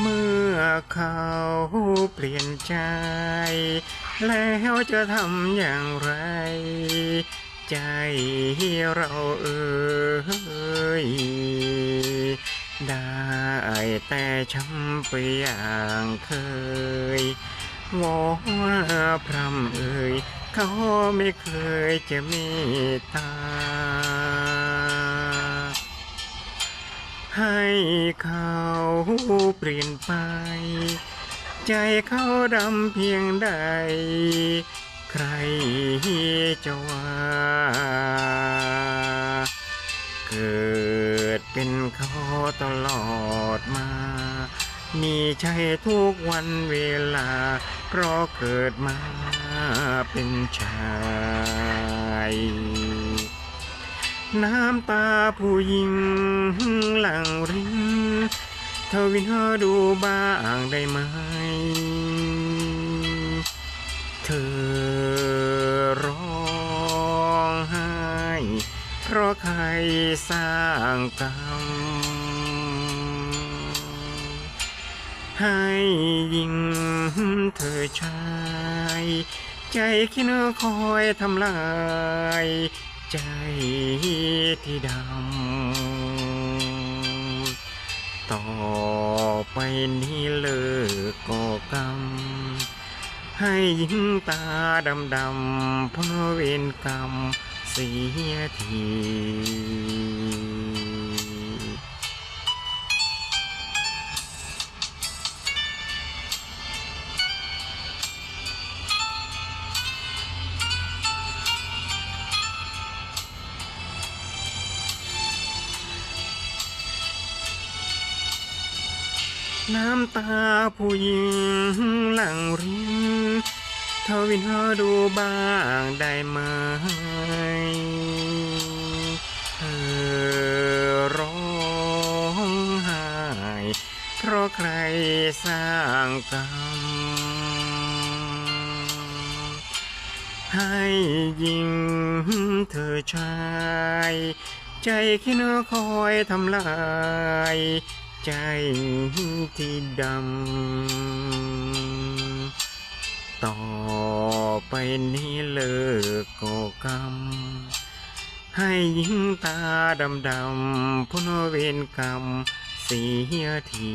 เมื่อเขาเปลี่ยนใจ แล้วจะทำอย่างไร ใจเราเอ่ยได้แต่ช้ำไปอย่างเคยวอนพรำเอ่ยเขาไม่เคยจะมตตา ให้เขาเปลี่ยนไป ใจเขาดำเพียงใด ใครจะว่า เกิดเป็นเขาตลอดมา มีใช่ทุกวันเวลา เพราะเกิดมาเป็นชาย น้ำตาผู้หญิงหลังรินเธอวินเธอดูบ้างได้ไหม เธอร้องไห้ เพราะใครสร้างกรรม ให้ยิงเธอชาย ใจคิดคอยทำลาย ใจที่ดำ ต่อไปนี้เลิกก่อกรรม ให้ยิงตาดำดำเพราะเวรกรรมเสียที น้ำตาผู้หญิงหลังรินเธอวินเธอดูบ้างได้ไหมเธอร้องไห้เพราะใครสร้างกรรมให้ยิงเธอชาย ใจคิดคอยทำลาย ใจที่ดำ ต่อไปนี้เลิกก่อกรรม ให้ยิงตาดำดำพ้นเวรกรรม เสียที